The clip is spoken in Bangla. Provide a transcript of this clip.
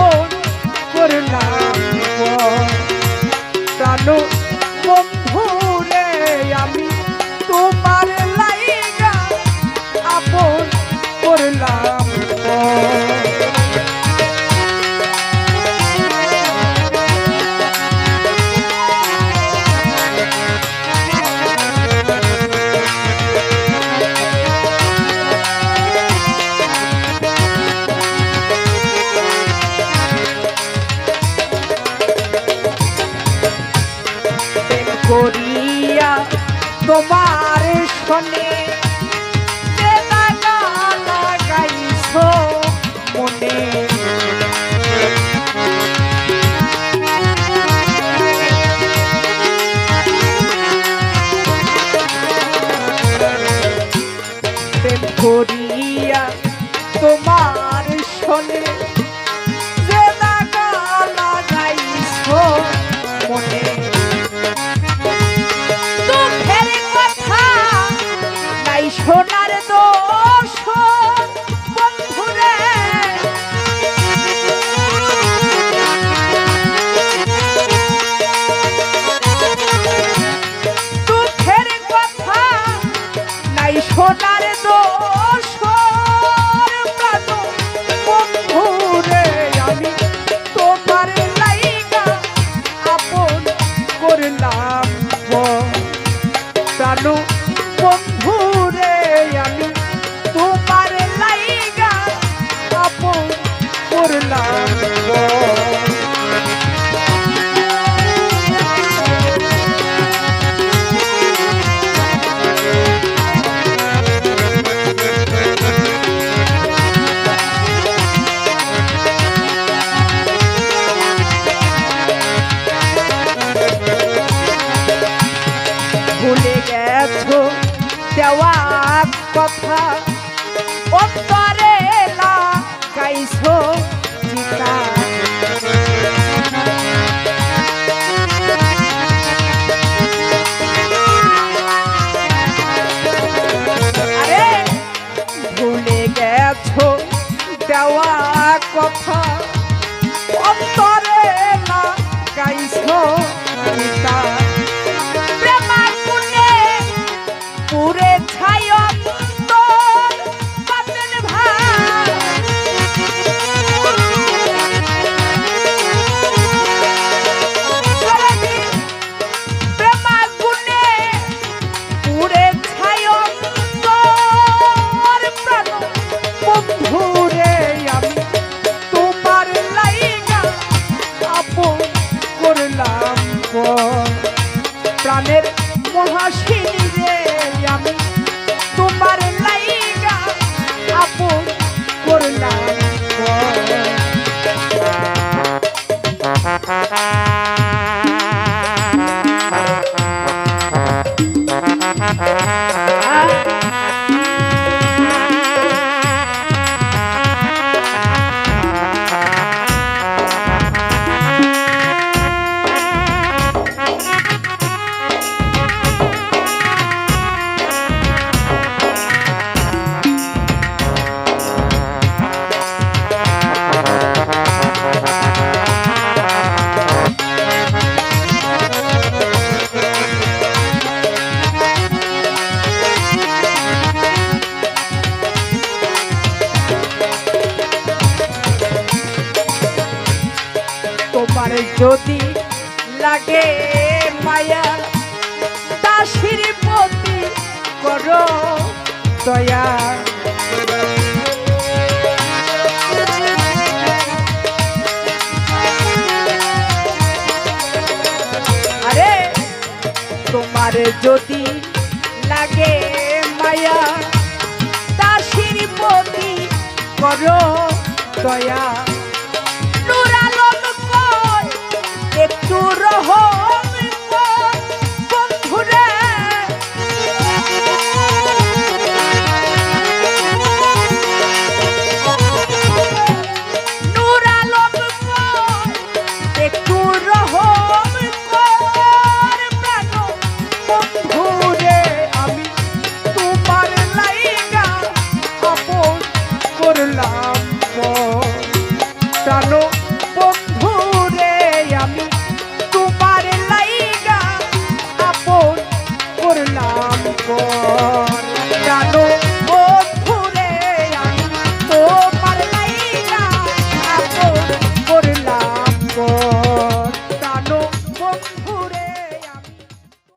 মন করলাম প্রাণ বন্ধু রে আমি তোমার লাইগা আপন করলাম। করিয়া তোমার শোনে করিয়া তোমার জানো দেওয়া কথা। অন্তরে লাগাইছো চিতা যদি লাগে মায়া, দাসির প্রতি করো দয়া। আরে, তোমার যদি লাগে মায়া, দাসির প্রতি করো দয়া। the home.